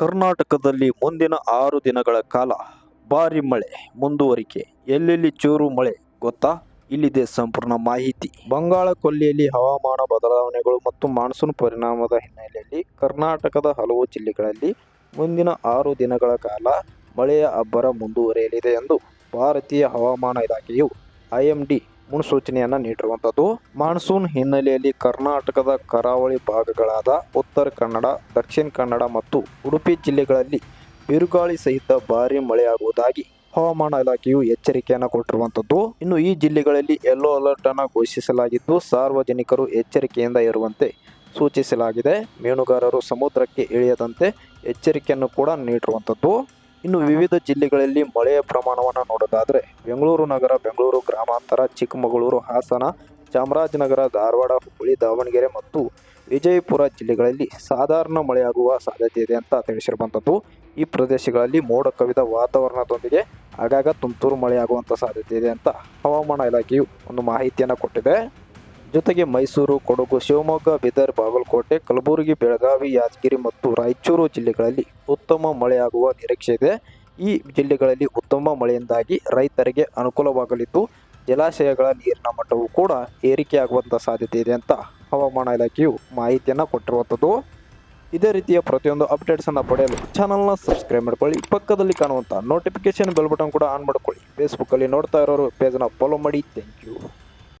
ಕರ್ನಾಟಕದಲ್ಲಿ ಮುಂದಿನ ಆರು ದಿನಗಳ ಕಾಲ ಭಾರಿ ಮಳೆ ಮುಂದುವರಿಕೆ. ಎಲ್ಲೆಲ್ಲಿ ಚೂರು ಮಳೆ ಗೊತ್ತಾ? ಇಲ್ಲಿದೆ ಸಂಪೂರ್ಣ ಮಾಹಿತಿ. ಬಂಗಾಳ ಕೊಲ್ಲಿಯಲ್ಲಿ ಹವಾಮಾನ ಬದಲಾವಣೆಗಳು ಮತ್ತು ಮಾನ್ಸೂನ್ ಪರಿಣಾಮದ ಹಿನ್ನೆಲೆಯಲ್ಲಿ ಕರ್ನಾಟಕದ ಹಲವು ಜಿಲ್ಲೆಗಳಲ್ಲಿ ಮುಂದಿನ ಆರು ದಿನಗಳ ಕಾಲ ಮಳೆಯ ಅಬ್ಬರ ಮುಂದುವರಿಯಲಿದೆ ಎಂದು ಭಾರತೀಯ ಹವಾಮಾನ ಇಲಾಖೆಯು ಐಎಂಡಿ ಮುನ್ಸೂಚನೆಯನ್ನು ನೀಡಿರುವಂಥದ್ದು ಮಾನ್ಸೂನ್ ಹಿನ್ನೆಲೆಯಲ್ಲಿ ಕರ್ನಾಟಕದ ಕರಾವಳಿ ಭಾಗಗಳಾದ ಉತ್ತರ ಕನ್ನಡ, ದಕ್ಷಿಣ ಕನ್ನಡ ಮತ್ತು ಉಡುಪಿ ಜಿಲ್ಲೆಗಳಲ್ಲಿ ಬಿರುಗಾಳಿ ಸಹಿತ ಭಾರಿ ಮಳೆಯಾಗುವುದಾಗಿ ಹವಾಮಾನ ಇಲಾಖೆಯು ಎಚ್ಚರಿಕೆಯನ್ನು ಕೊಟ್ಟಿರುವಂಥದ್ದು ಇನ್ನು ಈ ಜಿಲ್ಲೆಗಳಲ್ಲಿ ಯೆಲ್ಲೋ ಅಲರ್ಟ್ ಅನ್ನು ಘೋಷಿಸಲಾಗಿದ್ದು, ಸಾರ್ವಜನಿಕರು ಎಚ್ಚರಿಕೆಯಿಂದ ಇರುವಂತೆ ಸೂಚಿಸಲಾಗಿದೆ. ಮೀನುಗಾರರು ಸಮುದ್ರಕ್ಕೆ ಇಳಿಯದಂತೆ ಎಚ್ಚರಿಕೆಯನ್ನು ಕೂಡ ನೀಡಿರುವಂಥದ್ದು ಇನ್ನು ವಿವಿಧ ಜಿಲ್ಲೆಗಳಲ್ಲಿ ಮಳೆಯ ಪ್ರಮಾಣವನ್ನು ನೋಡೋದಾದರೆ ಬೆಂಗಳೂರು ನಗರ ಬೆಂಗಳೂರು ಗ್ರಾಮಾಂತರ ಚಿಕ್ಕಮಗಳೂರು ಹಾಸನ ಚಾಮರಾಜನಗರ ಧಾರವಾಡ ಹುಬ್ಬಳ್ಳಿ ದಾವಣಗೆರೆ ಮತ್ತು ವಿಜಯಪುರ ಜಿಲ್ಲೆಗಳಲ್ಲಿ ಸಾಧಾರಣ ಮಳೆಯಾಗುವ ಸಾಧ್ಯತೆ ಇದೆ ಅಂತ ತಿಳಿಸಿರುವಂಥದ್ದು ಈ ಪ್ರದೇಶಗಳಲ್ಲಿ ಮೋಡ ಕವಿದ ವಾತಾವರಣದೊಂದಿಗೆ ಆಗಾಗ ತುಂತುರು ಮಳೆಯಾಗುವಂಥ ಸಾಧ್ಯತೆ ಇದೆ ಅಂತ ಹವಾಮಾನ ಇಲಾಖೆಯು ಒಂದು ಮಾಹಿತಿಯನ್ನು ಕೊಟ್ಟಿದೆ. ಜೊತೆಗೆ ಮೈಸೂರು, ಕೊಡಗು, ಶಿವಮೊಗ್ಗ, ಬೀದರ್, ಬಾಗಲಕೋಟೆ, ಕಲಬುರಗಿ, ಬೆಳಗಾವಿ, ಯಾದಗಿರಿ ಮತ್ತು ರಾಯಚೂರು ಜಿಲ್ಲೆಗಳಲ್ಲಿ ಉತ್ತಮ ಮಳೆಯಾಗುವ ನಿರೀಕ್ಷೆ ಇದೆ. ಈ ಜಿಲ್ಲೆಗಳಲ್ಲಿ ಉತ್ತಮ ಮಳೆಯಿಂದಾಗಿ ರೈತರಿಗೆ ಅನುಕೂಲವಾಗಲಿದ್ದು, ಜಲಾಶಯಗಳ ನೀರಿನ ಮಟ್ಟವು ಕೂಡ ಏರಿಕೆಯಾಗುವಂಥ ಸಾಧ್ಯತೆ ಇದೆ ಅಂತ ಹವಾಮಾನ ಇಲಾಖೆಯು ಮಾಹಿತಿಯನ್ನು ಕೊಟ್ಟಿರುವಂಥದ್ದು ಇದೇ ರೀತಿಯ ಪ್ರತಿಯೊಂದು ಅಪ್ಡೇಟ್ಸನ್ನು ಪಡೆಯಲು ಚಾನಲ್ನ ಸಬ್ಸ್ಕ್ರೈಬ್ ಮಾಡ್ಕೊಳ್ಳಿ. ಪಕ್ಕದಲ್ಲಿ ಕಾಣುವಂಥ ನೋಟಿಫಿಕೇಶನ್ ಬೆಲ್ ಬಟನ್ ಕೂಡ ಆನ್ ಮಾಡ್ಕೊಳ್ಳಿ. ಫೇಸ್ಬುಕ್ಕಲ್ಲಿ ನೋಡ್ತಾ ಇರೋರು ಪೇಜನ್ನು ಫಾಲೋ ಮಾಡಿ. Thank you